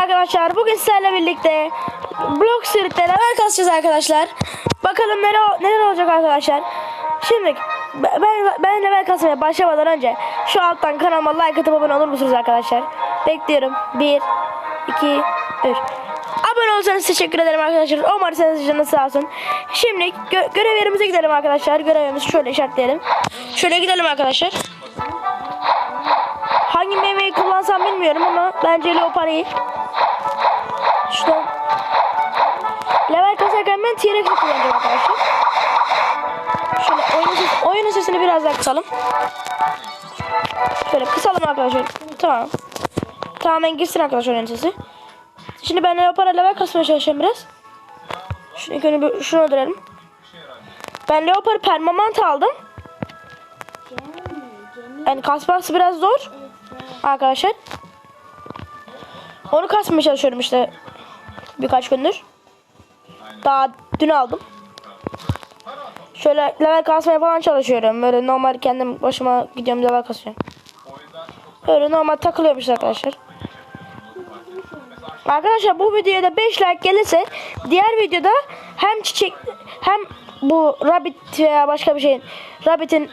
arkadaşlar. Bugün sizlerle birlikte Block Street'te level kasacağız arkadaşlar. Bakalım neler, neler olacak arkadaşlar. Şimdi ben, ben level kasmaya başlamadan önce şu alttan kanalıma like atıp abone olur musunuz arkadaşlar? Bekliyorum. 1, 2, 3. Abone olursanız teşekkür ederim arkadaşlar. Umarsanız canınız sağ olsun. Şimdi gö- görev yerimize gidelim arkadaşlar. Görevimizi şöyle işaretleyelim. Şöyle gidelim arkadaşlar. Hangi meyveyi kullansam bilmiyorum ama bence leopar iyi. Şuradan level kasarken ben T-Rex'i kullanacağım arkadaşlar. Şöyle oyunun, ses, oyunun sesini biraz daha kısalım. Şöyle kısalım arkadaşlar. Tamam. Tamamen girsin arkadaşlar oyunun sesi. Şimdi ben leopara level kasmaya çalışacağım biraz. Şunu ilk önce şunu öldürelim. Ben leopar permanent aldım. Yani kasması biraz zor. Arkadaşlar. Onu kasmaya çalışıyorum işte. Birkaç gündür. Daha dün aldım. Şöyle level kasmaya falan çalışıyorum. Böyle normal kendim başıma gidiyorum level kasıyorum. Öyle normal takılıyormuş arkadaşlar. Arkadaşlar bu videoya da 5 like gelirse diğer videoda hem çiçek hem bu rabbit veya başka bir şeyin rabbit'in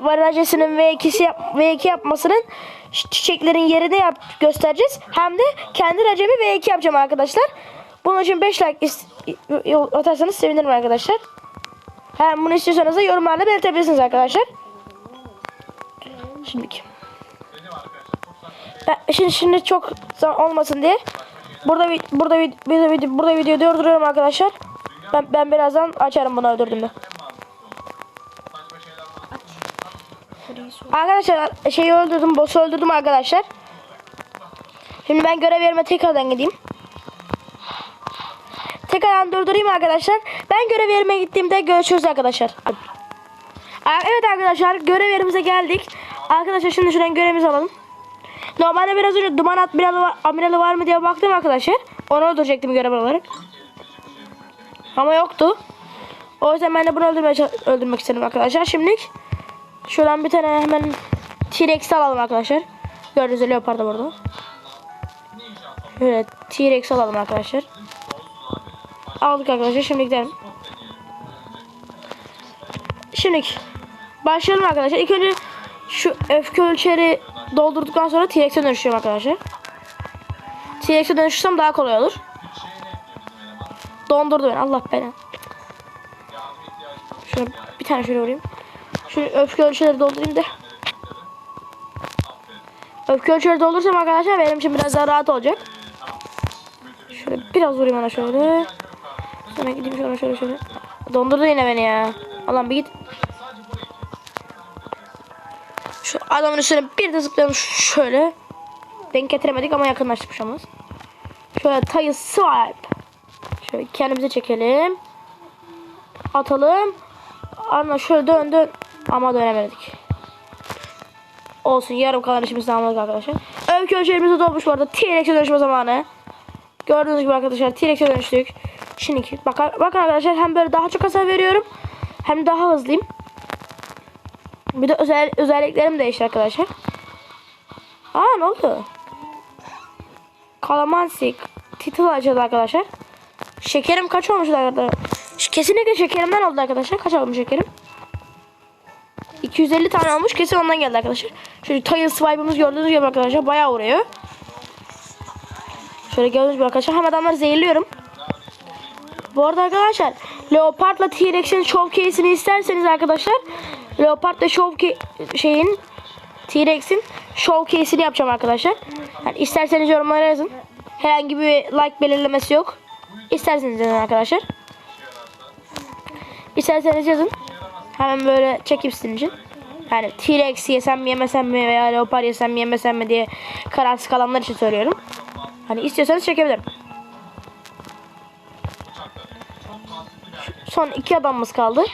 varacesinin V2'si yap, V2 yapmasının çiçeklerin yerini yap göstereceğiz. Hem de kendi racemi V2 yapacağım arkadaşlar. Bunun için 5 like atarsanız sevinirim arkadaşlar. Hem bunu istiyorsanız da yorumlarla belirtebilirsiniz arkadaşlar. Şimdiki. Ben, şimdi şimdi çok olmasın diye burada burada burada video burada video durduruyorum arkadaşlar. Ben ben birazdan açarım bunu öldürdüğümde. Arkadaşlar şeyi öldürdüm, boss'u öldürdüm arkadaşlar. Şimdi ben görev yerime tekrardan gideyim. Tekrardan durdurayım arkadaşlar. Ben görev yerime gittiğimde görüşürüz arkadaşlar. Evet arkadaşlar görev yerimize geldik. Arkadaşlar şimdi şuradan görevimizi alalım. Normalde biraz önce duman admiralı var, amiralı var mı diye baktım arkadaşlar. Onu öldürecektim görev olarak. Ama yoktu. O yüzden ben de bunu öldürmeye, öldürmek istedim arkadaşlar. Şimdilik şuradan bir tane hemen T-Rex alalım arkadaşlar. Gördüğünüz leopar da burada. Şöyle T-Rex alalım arkadaşlar. Aldık arkadaşlar. Şimdi gidelim. Şimdi başlayalım arkadaşlar. İlk önce şu öfke ölçeri doldurduktan sonra T-Rex'e dönüşüyorum arkadaşlar. T-Rex'e dönüşürsem daha kolay olur. Dondurdu beni. Allah beni. Şöyle bir tane şöyle vurayım. Şu öfke ölçüleri doldurayım da. Öfke ölçüleri doldurursam arkadaşlar benim için biraz daha rahat olacak. Şöyle biraz vurayım ona şöyle. Sonra gideyim şöyle şöyle şöyle. Dondurdu yine beni ya. Allah'ım bir git. Şu adamın üstüne bir de zıplayalım şöyle. Denk getiremedik ama yakınlaştık an. Şöyle tayı swipe. Şöyle kendimize çekelim. Atalım. Ardından şöyle dön dön. Ama dönemedik. Olsun yarım kalan işimizi tamamladık arkadaşlar. Öykü ölçülerimiz dolmuş bu arada. T-Rex'e dönüşme zamanı. Gördüğünüz gibi arkadaşlar T-Rex'e dönüştük. Şimdi bakın, bakın arkadaşlar hem böyle daha çok hasar veriyorum. Hem daha hızlıyım. Bir de özel, özelliklerim değişti arkadaşlar. Aa ne oldu? Kalamansi title açıldı arkadaşlar. Şekerim kaç olmuş arkadaşlar? Kesinlikle şekerimden oldu arkadaşlar. Kaç olmuş şekerim? 250 tane olmuş. Kesin ondan geldi arkadaşlar. Şöyle tile swipe'ımız gördüğünüz gibi arkadaşlar bayağı vuruyor. Şöyle gördüğünüz gibi arkadaşlar hem adamları zehirliyorum. Bu arada arkadaşlar Leopard'la T-Rex'in showcase'ini isterseniz arkadaşlar Leopard'la showcase şeyin T-Rex'in showcase'ini yapacağım arkadaşlar. Yani isterseniz yorumlara yazın. Herhangi bir like belirlemesi yok. İsterseniz yazın arkadaşlar. İsterseniz yazın. Hemen böyle çekip sizin için. Yani T-Rex yesem mi yemesem mi veya Leopard yesem mi yemesem mi diye kararsız kalanlar için söylüyorum. Hani istiyorsanız çekebilirim. Son iki adamımız kaldı.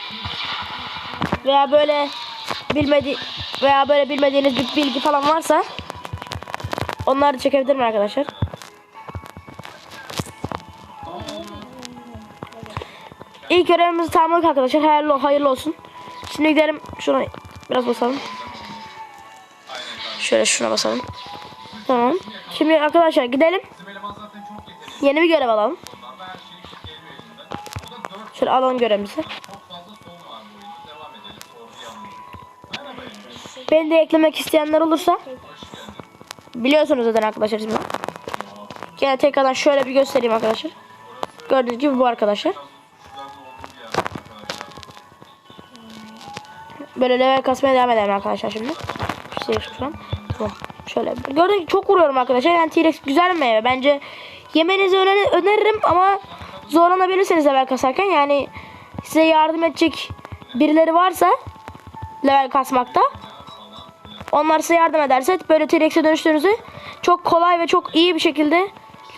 Veya böyle bilmedi veya böyle bilmediğiniz bir bilgi falan varsa onları çekebilirim arkadaşlar. İlk görevimizi tamamladık arkadaşlar. Hayırlı, hayırlı olsun. Şimdi gidelim şuna biraz basalım. Şöyle şuna basalım. Tamam. Şimdi arkadaşlar gidelim. Yeni bir görev alalım. Şöyle alalım görevimizi. Beni de eklemek isteyenler olursa biliyorsunuz zaten arkadaşlar şimdi. Gene tekrardan şöyle bir göstereyim arkadaşlar. Gördüğünüz gibi bu arkadaşlar. Böyle level kasmaya devam edelim arkadaşlar şimdi. Şey. Tamam. Şöyle. Gördüğünüz gibi çok vuruyorum arkadaşlar. Yani T-Rex güzel meyve. Bence yemenizi öner- öneririm ama zorlanabilirsiniz level kasarken. Yani size yardım edecek birileri varsa level kasmakta. Onlar size yardım ederse böyle T-Rex'e dönüştüğünüzde çok kolay ve çok iyi bir şekilde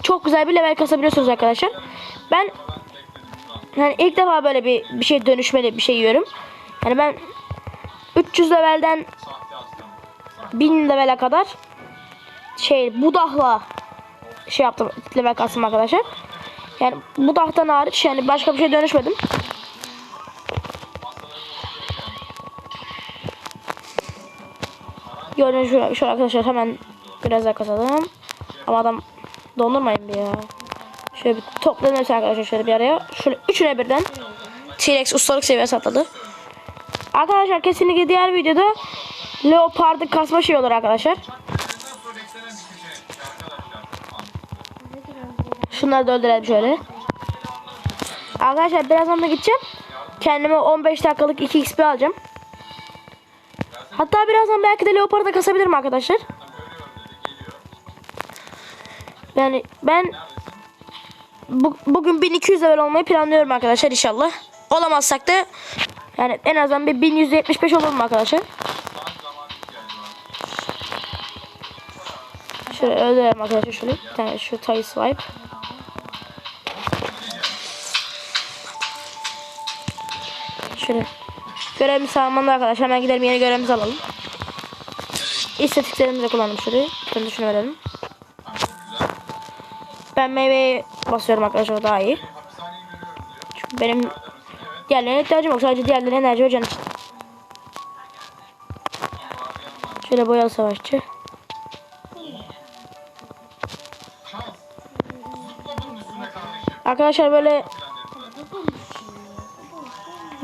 çok güzel bir level kasabiliyorsunuz arkadaşlar. Ben yani ilk defa böyle bir bir şey dönüşmeli bir şey yiyorum. Yani ben 300 levelden 1000 levele kadar şey budahla şey yaptım level kastım arkadaşlar. Yani budahtan hariç yani başka bir şey dönüşmedim. Gördüğünüz şöyle, şöyle arkadaşlar hemen biraz daha kasalım. Ama adam dondurmayın bir ya. Şöyle bir toplayalım arkadaşlar şöyle bir araya. Şöyle üçüne birden T-Rex ustalık seviyesi atladı. Arkadaşlar kesinlikle diğer videoda Leopard'ı kasma şey olur arkadaşlar. Şunları da öldürelim şöyle. Arkadaşlar birazdan da gideceğim. Kendime 15 dakikalık 2 XP alacağım. Hatta birazdan belki de Leopard'ı da kasabilirim arkadaşlar. Yani ben bu, bugün 1200 level olmayı planlıyorum arkadaşlar inşallah. Olamazsak da yani en azından bir 1175 olur mu arkadaşlar? Şöyle öldürelim arkadaşlar şöyle. Bir şu tie swipe. Şöyle. Görevimiz sağlanmalı arkadaşlar. Hemen gidelim yeni görevimizi alalım. İstatiklerimizi de kullanalım şöyle. Şimdi şunu verelim. Ben meyveyi basıyorum arkadaşlar daha iyi. Çünkü benim diğerlerine ihtiyacım yok. Sadece diğerlerine enerji ve can için. Şöyle boyalı savaşçı. Arkadaşlar böyle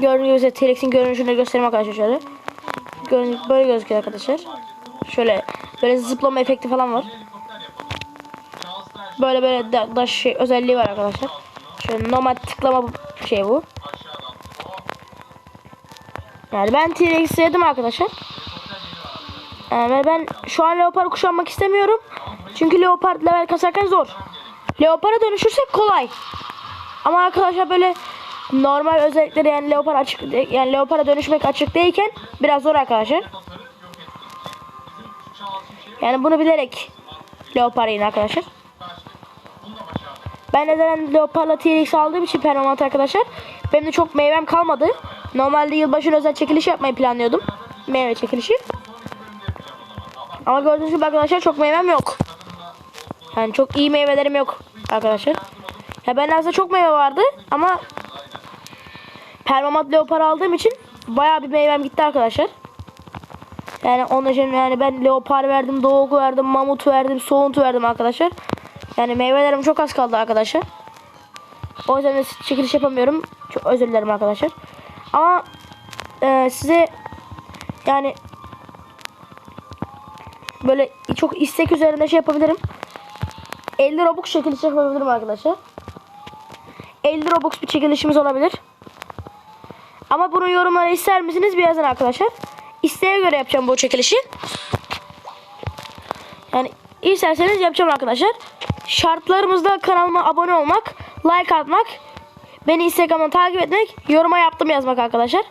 gördüğünüz gibi T-Rex'in görünüşünü göstereyim arkadaşlar şöyle. Böyle gözüküyor arkadaşlar. Şöyle böyle zıplama efekti falan var. Böyle böyle da, şey özelliği var arkadaşlar. Şöyle normal tıklama şey bu. Yani ben T-Rex sevdim arkadaşlar. Yani ben şu an leopar kuşanmak istemiyorum. Çünkü leopard level kasarken zor. Leopara dönüşürsek kolay. Ama arkadaşlar böyle normal özellikleri yani leopar açık yani leopara dönüşmek açık değilken biraz zor arkadaşlar. Yani bunu bilerek leopar yiyin arkadaşlar. Ben neden leoparla T-Rex aldığım için permanent arkadaşlar. Benim de çok meyvem kalmadı. Normalde yılbaşı özel çekiliş yapmayı planlıyordum. Meyve çekilişi. Ama gördüğünüz gibi arkadaşlar çok meyvem yok. Yani çok iyi meyvelerim yok arkadaşlar. Ya ben aslında çok meyve vardı ama permamat leopar aldığım için bayağı bir meyvem gitti arkadaşlar. Yani onun için yani ben leopar verdim, doğu verdim, mamut verdim, soğuntu verdim arkadaşlar. Yani meyvelerim çok az kaldı arkadaşlar. O yüzden de çekiliş yapamıyorum. Çok özür dilerim arkadaşlar. Ama e, size yani böyle çok istek üzerinde şey yapabilirim. 50 Robux çekilişi yapabilirim arkadaşlar. 50 Robux bir çekilişimiz olabilir. Ama bunu yorumlara ister misiniz bir yazın arkadaşlar. İsteğe göre yapacağım bu çekilişi. Yani isterseniz yapacağım arkadaşlar. Şartlarımızda kanalıma abone olmak, like atmak, beni Instagram'dan takip etmek, yoruma yaptım yazmak arkadaşlar.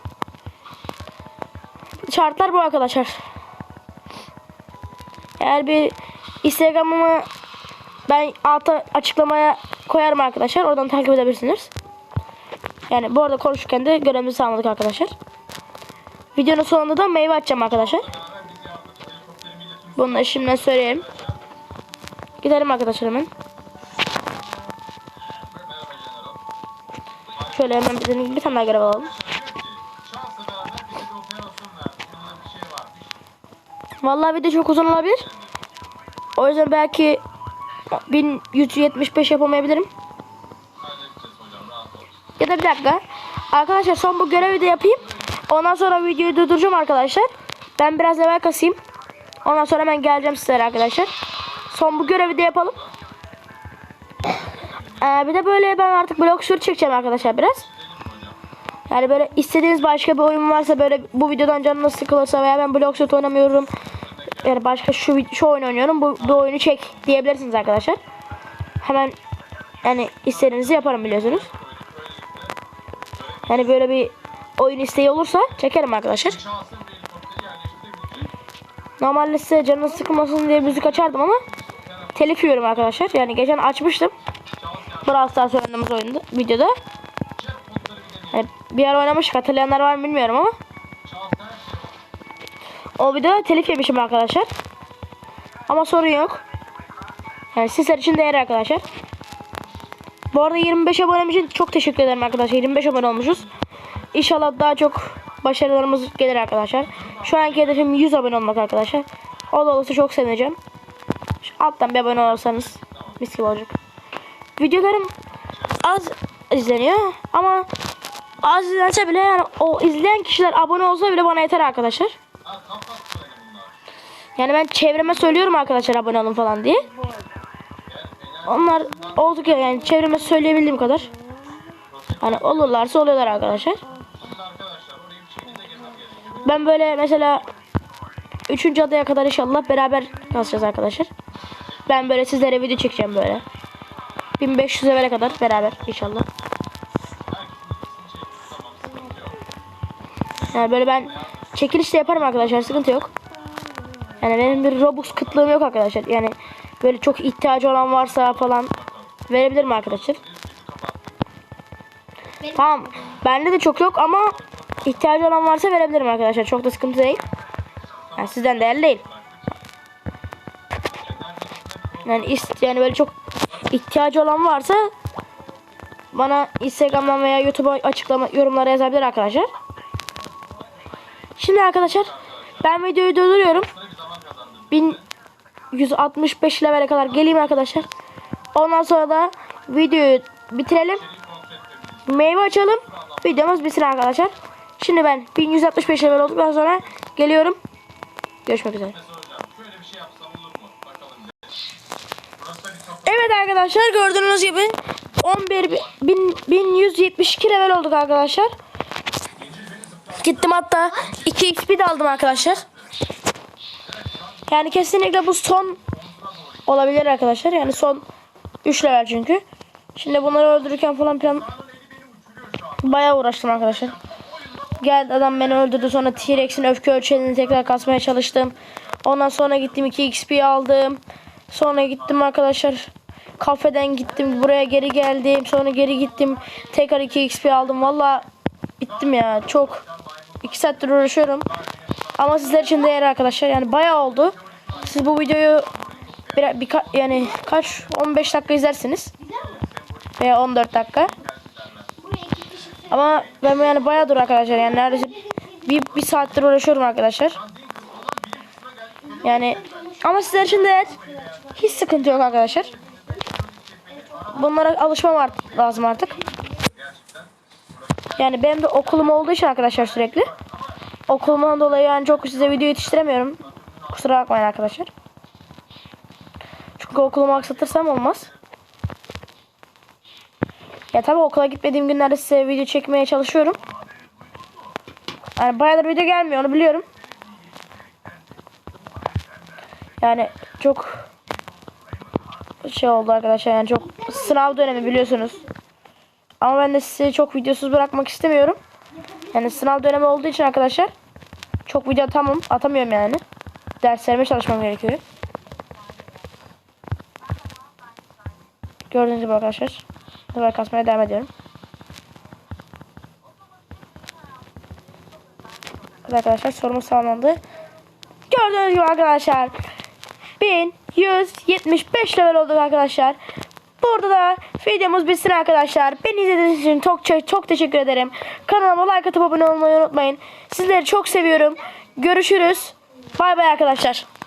Şartlar bu arkadaşlar. Eğer bir Instagram'ımı ben alta açıklamaya koyarım arkadaşlar. Oradan takip edebilirsiniz. Yani bu arada konuşurken de görevimizi sağladık arkadaşlar. Videonun sonunda da meyve açacağım arkadaşlar. Bunu da şimdiden söyleyeyim. Gidelim arkadaşlar hemen. Şöyle hemen bir, bir tane daha görev alalım. Vallahi video çok uzun olabilir. O yüzden belki 1175 yapamayabilirim. Ya bir dakika. Arkadaşlar son bu görevi de yapayım. Ondan sonra videoyu durduracağım arkadaşlar. Ben biraz level kasayım. Ondan sonra hemen geleceğim sizlere arkadaşlar. Son bu görevi de yapalım. Ee, bir de böyle ben artık blok sür çekeceğim arkadaşlar biraz. Yani böyle istediğiniz başka bir oyun varsa böyle bu videodan canınız sıkılırsa veya ben blok sür oynamıyorum. Yani başka şu şu oyun oynuyorum. Bu, bu oyunu çek diyebilirsiniz arkadaşlar. Hemen yani istediğinizi yaparım biliyorsunuz. Yani böyle bir oyun isteği olursa çekerim arkadaşlar. Normalde size canınız sıkılmasın diye müzik açardım ama telif yiyorum arkadaşlar. Yani geçen açmıştım. Brawl Stars oynadığımız oyunda, videoda. Yani bir ara oynamıştık hatırlayanlar var mı bilmiyorum ama. O videoda telif yemişim arkadaşlar. Ama sorun yok. Yani sizler için değer arkadaşlar. Bu arada 25 abonem için çok teşekkür ederim arkadaşlar. 25 abone olmuşuz. İnşallah daha çok başarılarımız gelir arkadaşlar. Şu anki hedefim 100 abone olmak arkadaşlar. O da olursa çok sevineceğim. Alttan bir abone olursanız mis gibi olacak. Videolarım az izleniyor ama az izlense bile yani o izleyen kişiler abone olsa bile bana yeter arkadaşlar. Yani ben çevreme söylüyorum arkadaşlar abone olun falan diye. Onlar olduk ya yani çevreme söyleyebildiğim kadar. Hani olurlarsa oluyorlar arkadaşlar. Ben böyle mesela 3. adaya kadar inşallah beraber kasacağız arkadaşlar. Ben böyle sizlere video çekeceğim böyle. 1500 evre kadar beraber inşallah. Yani böyle ben çekiliş de yaparım arkadaşlar sıkıntı yok. Yani benim bir Robux kıtlığım yok arkadaşlar. Yani böyle çok ihtiyacı olan varsa falan verebilirim arkadaşlar. Tamam. Bende de çok yok ama ihtiyacı olan varsa verebilirim arkadaşlar. Çok da sıkıntı değil. Yani sizden değerli değil. Yani ist yani böyle çok ihtiyacı olan varsa bana Instagram'dan veya YouTube'a açıklama yorumlara yazabilir arkadaşlar. Şimdi arkadaşlar ben videoyu durduruyorum. 1165 levele kadar geleyim arkadaşlar. Ondan sonra da videoyu bitirelim. Meyve açalım. Videomuz bitsin arkadaşlar. Şimdi ben 1165 level olduktan sonra geliyorum. Görüşmek üzere. Evet arkadaşlar gördüğünüz gibi 11 bin, 1172 level olduk arkadaşlar. Gittim hatta 2 XP de aldım arkadaşlar. Yani kesinlikle bu son olabilir arkadaşlar. Yani son 3 level çünkü. Şimdi bunları öldürürken falan plan bayağı uğraştım arkadaşlar. Geldi adam beni öldürdü sonra T-Rex'in öfke ölçeğini tekrar kasmaya çalıştım. Ondan sonra gittim 2 XP aldım. Sonra gittim arkadaşlar. Kafeden gittim buraya geri geldim. Sonra geri gittim. Tekrar 2 XP aldım. Valla bittim ya. Çok 2 saattir uğraşıyorum. Ama sizler için değer arkadaşlar. Yani bayağı oldu. Siz bu videoyu bir, bir yani kaç 15 dakika izlersiniz. Veya 14 dakika. Ama ben yani bayağı dur arkadaşlar. Yani neredeyse bir, bir saattir uğraşıyorum arkadaşlar. Yani ama sizler için de hiç sıkıntı yok arkadaşlar. Bunlara alışmam art- lazım artık. Yani benim de okulum olduğu için arkadaşlar sürekli. Okulumdan dolayı yani çok size video yetiştiremiyorum. Kusura bakmayın arkadaşlar. Çünkü okulumu aksatırsam olmaz. Ya tabii okula gitmediğim günlerde size video çekmeye çalışıyorum. Yani bayağıdır video gelmiyor onu biliyorum. Yani çok şey oldu arkadaşlar yani çok sınav dönemi biliyorsunuz. Ama ben de sizi çok videosuz bırakmak istemiyorum. Yani sınav dönemi olduğu için arkadaşlar çok video atamam, atamıyorum yani. Derslerime çalışmam gerekiyor. Gördüğünüz gibi arkadaşlar. Level kasmaya devam ediyorum. Evet arkadaşlar sorumuz sağlandı. Gördüğünüz gibi arkadaşlar 1175 level olduk arkadaşlar. Burada da videomuz bitsin arkadaşlar. Beni izlediğiniz için çok, çok teşekkür ederim. Kanalıma like atıp abone olmayı unutmayın. Sizleri çok seviyorum. Görüşürüz. Bay bay arkadaşlar.